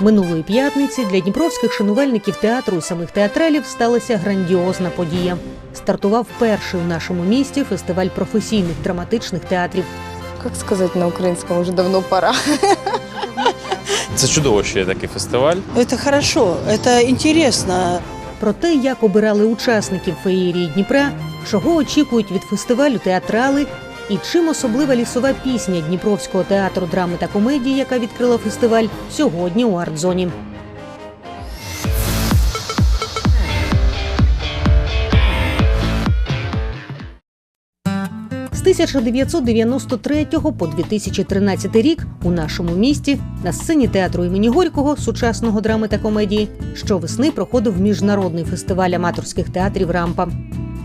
Минулої п'ятниці для дніпровських шанувальників театру і самих театралів сталася грандіозна подія. Стартував перший у нашому місті фестиваль професійних драматичних театрів. Как сказать на украинском, уже давно пора. Це чудово, що є такий фестиваль. Это хорошо, это интересно. Про те, як обирали учасників феєрії Дніпра, чого очікують від фестивалю театрали, і чим особлива лісова пісня Дніпровського театру драми та комедії, яка відкрила фестиваль сьогодні у арт-зоні. З 1993 по 2013 рік у нашому місті на сцені театру імені Горького сучасного драми та комедії щовесни проходив міжнародний фестиваль аматорських театрів Рампа,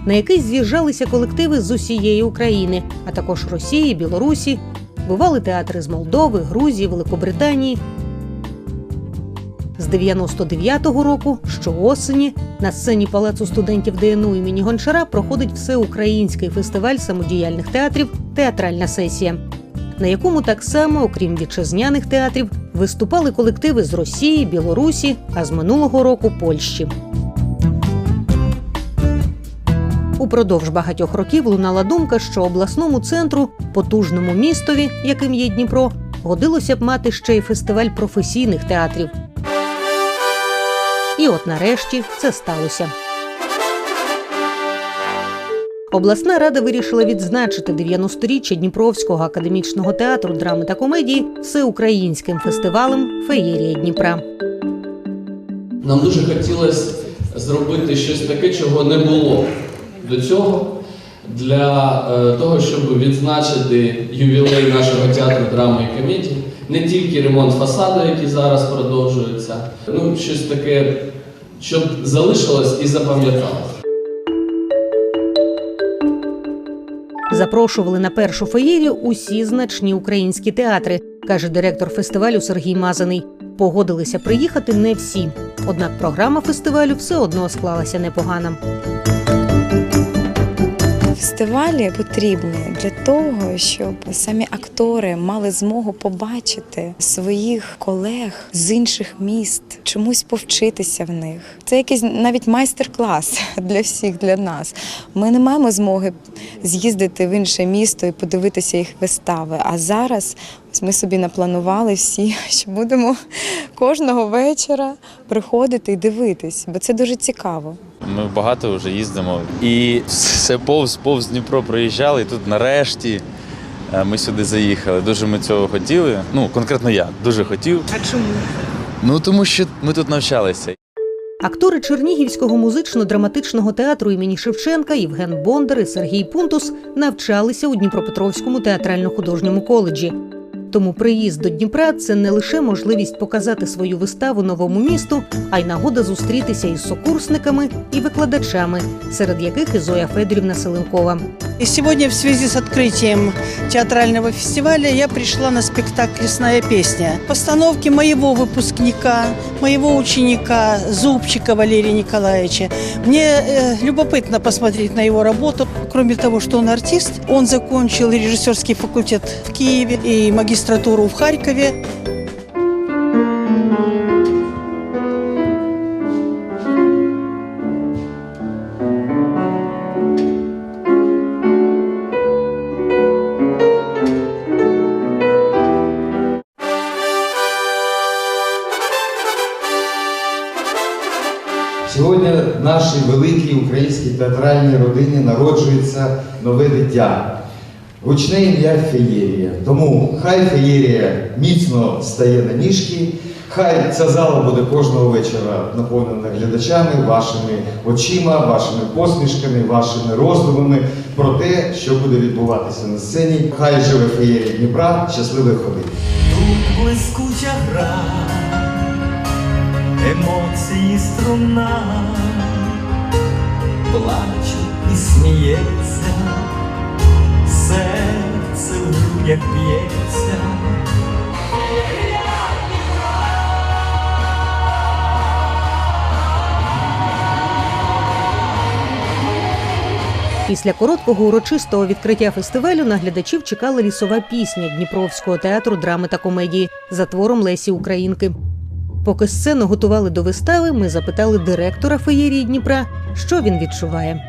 на який з'їжджалися колективи з усієї України, а також Росії, Білорусі. Бували театри з Молдови, Грузії, Великобританії. З 99-го року, щоосені, на сцені Палацу студентів ДНУ імені Гончара проходить всеукраїнський фестиваль самодіяльних театрів Театральна сесія, на якому так само, окрім вітчизняних театрів, виступали колективи з Росії, Білорусі, а з минулого року Польщі. Упродовж багатьох років лунала думка, що обласному центру, потужному містові, яким є Дніпро, годилося б мати ще й фестиваль професійних театрів. І от нарешті це сталося. Обласна рада вирішила відзначити 90-річчя Дніпровського академічного театру драми та комедії всеукраїнським фестивалем Феєрія Дніпра. Нам дуже хотілося зробити щось таке, чого не було до цього, для е, того, щоб відзначити ювілей нашого театру драми і комедії. Не тільки ремонт фасаду, який зараз продовжується, ну щось таке, щоб залишилось і запам'яталось. Запрошували на першу феєрію усі значні українські театри, каже директор фестивалю Сергій Мазаний. Погодилися приїхати не всі. Однак програма фестивалю все одно склалася непогано. Фестивалі потрібні для того, щоб самі актори мали змогу побачити своїх колег з інших міст, чомусь повчитися в них. Це якийсь навіть майстер-клас для всіх, для нас. Ми не маємо змоги з'їздити в інше місто і подивитися їх вистави. А зараз ми собі напланували всі, що будемо кожного вечора приходити і дивитись, бо це дуже цікаво. Ми багато вже їздимо. І все повз повз Дніпро проїжджали, і тут нарешті е, ми сюди заїхали. Дуже ми цього хотіли. Ну, конкретно я дуже хотів. А чому? Ну тому що ми тут навчалися. Актори Чернігівського музично-драматичного театру імені Шевченка Євген Бондар і Сергій Пунтус навчалися у Дніпропетровському театрально-художньому коледжі. Тому приїзд до Дніпра це не лише можливість показати свою виставу новому місту, а й нагода зустрітися із сокурсниками і викладачами, серед яких і Зоя Федорівна Селенкова. И сегодня в связи с открытием театрального фестиваля я пришла на спектакль «Лесная песня». Постановки моего выпускника, моего ученика Зубчика Валерия Николаевича. Мне э, любопытно посмотреть на его работу. Кроме того, что он артист, он закончил режиссерский факультет в Киеве и магистратуру в Харькове. Нашій великій українській театральній родині народжується нове дитя. Гучне ім'я Феєрія. Тому хай Феєрія міцно стає на ніжки, хай ця зала буде кожного вечора наповнена глядачами, вашими очима, вашими посмішками, вашими роздумами про те, що буде відбуватися на сцені. Хай живе Феєрія Дніпра, щасливих ходить! Тут блискуча гра, емоції струна, плаче і сміється, серце в грудях б'ється. Після короткого урочистого відкриття фестивалю на глядачів чекала лісова пісня Дніпровського театру драми та комедії за твором Лесі Українки. Поки сцену готували до вистави, ми запитали директора феєрії Дніпра, що він відчуває.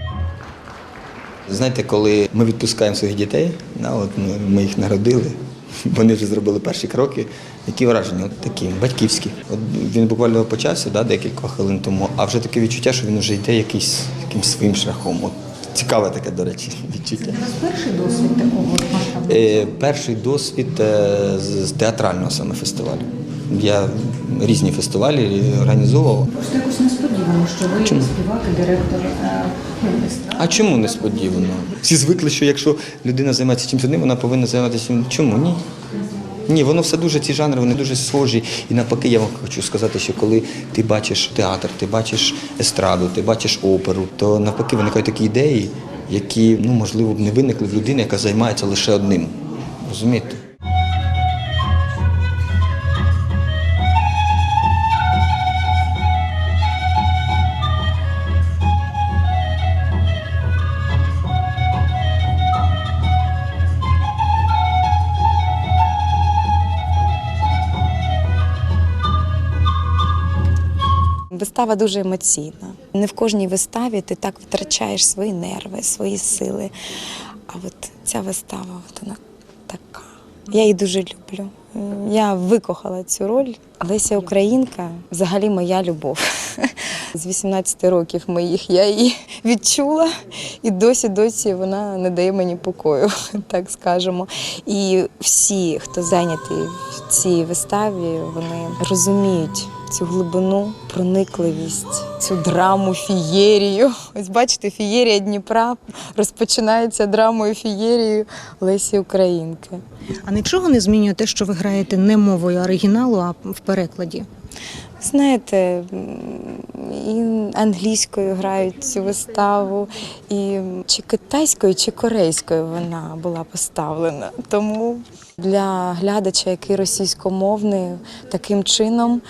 Знаєте, коли ми відпускаємо своїх дітей, от ми, ми їх народили, вони вже зробили перші кроки. Які враження? От такі батьківські. От він буквально почався да, декілька хвилин тому, а вже таке відчуття, що він вже йде якийсь, якимсь своїм шляхом. От цікаве таке, до речі, відчуття. У вас перший досвід такого масштабу? Е, перший досвід е, з з театрального саме фестивалю. Я різні фестивалі організовував. Просто якось несподівано, що ви Чому? співак і директор е, естради. А чому несподівано? Всі звикли, що якщо людина займається чимось одним, вона повинна займатися чим. Чому? Ні. Ні, воно все дуже, ці жанри, вони дуже схожі. І навпаки, я вам хочу сказати, що коли ти бачиш театр, ти бачиш естраду, ти бачиш оперу, то навпаки виникають такі ідеї, які, ну, можливо, б не виникли в людини, яка займається лише одним. Розумієте? Вистава дуже емоційна. Не в кожній виставі ти так втрачаєш свої нерви, свої сили. А от ця вистава, от вона така. Я її дуже люблю. Я викохала цю роль. Леся Українка взагалі моя любов. З 18 років моїх я її відчула, і досі досі вона не дає мені покою, так скажемо. І всі, хто зайнятий в цій виставі, вони розуміють цю глибину, проникливість, цю драму, фієрію. Ось бачите, фієрія Дніпра розпочинається драмою фієрією Лесі Українки. А нічого не змінює те, що ви граєте не мовою оригіналу, а в перекладі. Знаєте, і англійською грають цю виставу, і чи китайською, чи корейською вона була поставлена. Тому для глядача, який російськомовний, таким чином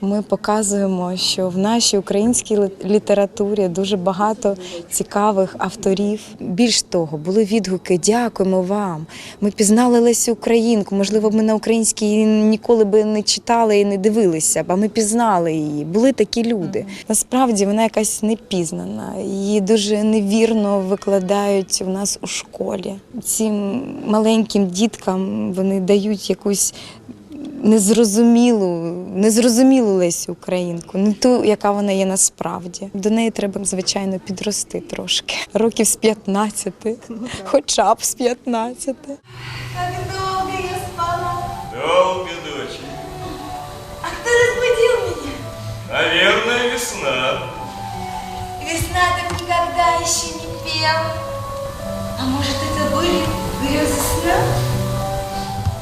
ми показуємо, що в нашій українській лі- літературі дуже багато цікавих авторів. Більш того, були відгуки Дякуємо вам. Ми пізнали Лесю Українку. Можливо, ми на українській її ніколи би не читали і не дивилися, а ми пізнали її. Були такі люди. Насправді вона якась непізнана. Її дуже невірно викладають у нас у школі. Цим маленьким діткам вони дають якусь незрозумілу, незрозумілу Лесю Українку, не ту, яка вона є насправді. До неї треба, звичайно, підрости трошки. Років з 15, хоча б з 15. Как долго я спала. Долго, дочь. А кто разбудил меня? Наверное, весна. Весна так никогда еще не пела. А может, это были грезы сна?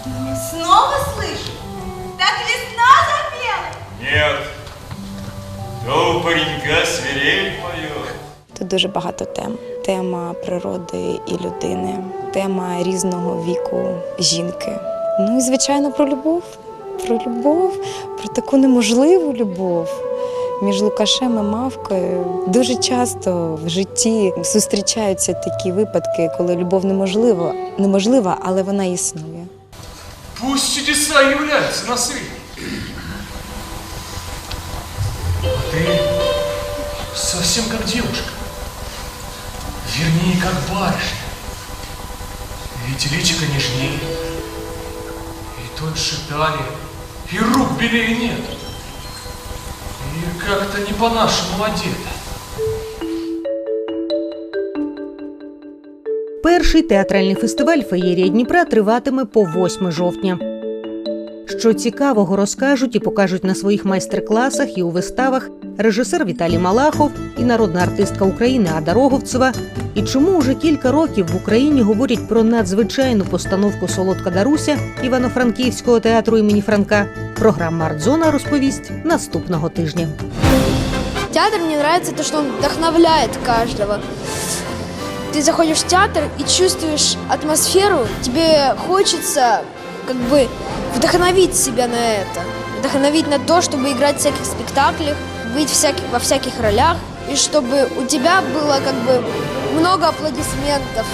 Ну, Снова слышу? Так весна запела? Нет. То у паренька свирель поет. Тут дуже багато тем. Тема природи і людини, тема різного віку жінки. Ну і звичайно про любов. Про любов, про таку неможливу любов. Між Лукашем і Мавкою дуже часто в житті зустрічаються такі випадки, коли любов неможлива, неможлива, але вона існує. Пусть чудеса являются на свет. А ты совсем как девушка. Вернее, как барышня. Ведь личико нежнее, и тоньше талия, и рук белее нет. И как-то не по-нашему одета. Перший театральний фестиваль Феєрія Дніпра триватиме по 8 жовтня. Що цікавого розкажуть і покажуть на своїх майстер-класах і у виставах режисер Віталій Малахов і народна артистка України Ада Роговцева. І чому уже кілька років в Україні говорять про надзвичайну постановку Солодка Даруся Івано-Франківського театру імені Франка. Програма Артзона розповість наступного тижня. Театр мне нравится то, что он вдохновляет каждого Ты заходишь в театр и чувствуешь атмосферу, тебе хочется как бы вдохновить себя на это, вдохновить на то, чтобы играть в всяких спектаклях, быть всяких, во всяких ролях, и чтобы у тебя было как бы много аплодисментов,